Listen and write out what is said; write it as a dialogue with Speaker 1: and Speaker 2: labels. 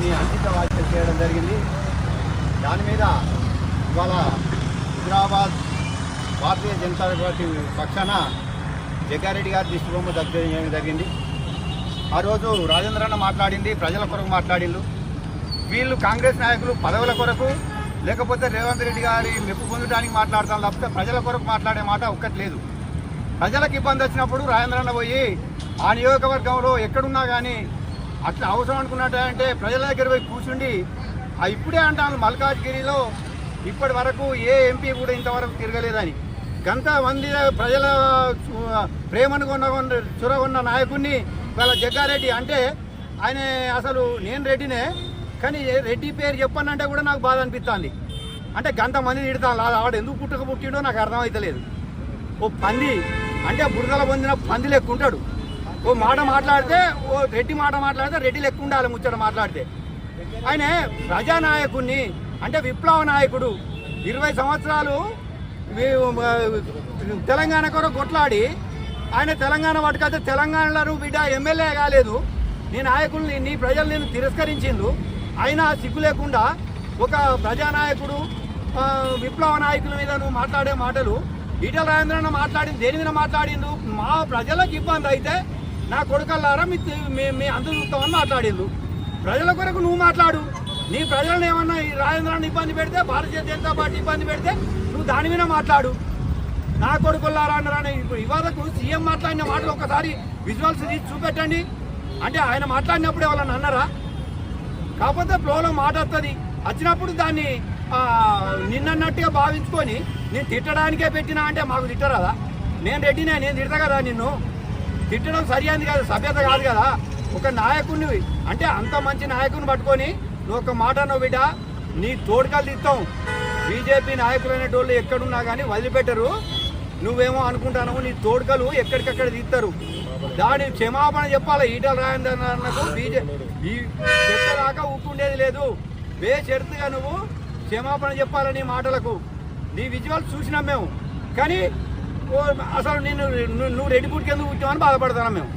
Speaker 1: కొన్ని అంకిత వ్యాఖ్యలు చేయడం జరిగింది. దాని మీద ఇవాళ హైదరాబాద్ భారతీయ జనతా పార్టీ పక్షాన జగ్గారెడ్డి గారి దిష్టి బొమ్మ దగ్గర జరిగింది? ఆ రోజు రాజేంద్ర అన్న మాట్లాడింది ప్రజల కొరకు మాట్లాడిండు వీళ్ళు కాంగ్రెస్ నాయకులు పదవుల కొరకు లేకపోతే రేవంత్ రెడ్డి గారి మెప్పు పొందడానికి మాట్లాడతాను తప్పితే ప్రజల కొరకు మాట్లాడే మాట ఒక్కటి లేదు ప్రజలకు ఇబ్బంది వచ్చినప్పుడు రాజేంద్రన్న పోయి ఆ నియోజకవర్గంలో ఎక్కడున్నా కానీ అట్లా అవసరం అనుకున్నట్టంటే ప్రజల దగ్గర పోయి కూర్చుండి ఇప్పుడే అంటాను మల్కాజ్గిరిలో ఇప్పటి వరకు ఏ ఎంపీ కూడా ఇంతవరకు తిరగలేదని. గంత మంది ప్రజల చు- ప్రేమను కొన్న చురగొన్న నాయకుడిని వాళ్ళ జగ్గారెడ్డి అంటే ఆయన అసలు నేను రెడ్డినే కానీ రెడ్డి పేరు చెప్పనంటే కూడా నాకు బాధ అనిపిస్తుంది అంటే గంత మంది తిడతాను ఆవిడ ఎందుకు పుట్టుక పుట్టిండో నాకు అర్థమవుతలేదు ఓ పంది అంటే బురదల పొందిన పంది లెక్కుంటాడు. ఓ మాట మాట్లాడితే ఓ రెడ్డి మాట మాట్లాడితే రెడ్డి లెక్క ఉండాలి ముచ్చట మాట్లాడితే. ఆయన ప్రజానాయకుడిని అంటే విప్లవ నాయకుడు ఇరవై సంవత్సరాలు తెలంగాణ కొరకు కొట్లాడి ఆయన తెలంగాణ పట్టుకొస్తే తెలంగాణలో బిడ్డ ఎమ్మెల్యే కాలేదు. నీ నాయకుల్ని నీ ప్రజలు నేను తిరస్కరించిండు అయినా సిగ్గు లేకుండా ఒక ప్రజానాయకుడు విప్లవ నాయకుల మీద నువ్వు మాట్లాడే మాటలు ఈటల రాజేంద్రన్న మాట్లాడింది దేని మీద మాట్లాడిండు మా ప్రజలకు ఇబ్బంది అయితే నా కొడుకల్లారా మీ మీ- మీ అందరూ చూస్తామని మాట్లాడిండు ప్రజల కొరకు నువ్వు మాట్లాడు. నీ ప్రజలను ఏమన్నా ఈ రాజేంద్రాన్ని ఇబ్బంది పెడితే భారతీయ జనతా పార్టీ ఇబ్బంది పెడితే నువ్వు దాని మీద మాట్లాడు. నా కొడుకుల్లారా అన్నారని ఇప్పుడు ఇవాళకు సీఎం మాట్లాడిన మాటలు ఒకసారి విజువల్స్ తీసి చూపెట్టండి. అంటే ఆయన మాట్లాడినప్పుడు ఎవరన్నా అన్నారా? కాకపోతే ఫ్లోలో మాట వస్తుంది వచ్చినప్పుడు దాన్ని నిన్నన్నట్టుగా భావించుకొని నేను తిట్టడానికే పెట్టినా అంటే మాకు తిట్టరాదా? నేను రెడ్డినే నేను తిడతా కదా నిన్ను? తిట్టడం సరియాది కాదు సభ్యత కాదు కదా. ఒక నాయకుడిని అంటే అంత మంచి నాయకుని పట్టుకొని నువ్వు ఒక మాట నువ్వు బిడ్డ నీ తోడుకలు తీస్తాం బీజేపీ నాయకులు అనేటోళ్ళు ఎక్కడున్నా కానీ వదిలిపెట్టరు. నువ్వేమో అనుకుంటాను నీ తోడుకలు ఎక్కడికక్కడ తీస్తారు దాని క్షమాపణ చెప్పాలి ఈటల రాజేంద్రకు బీజే ఈ చెప్పదాకా ఊపుకుండేది లేదు. బే నువ్వు క్షమాపణ చెప్పాలి నీ మాటలకు? నీ విజువల్స్ చూసినాం మేము. కానీ అసలు నేను నువ్వు రెడ్డి పుట్టుకెందుకు కూర్చోమని బాధపడతాను మేము.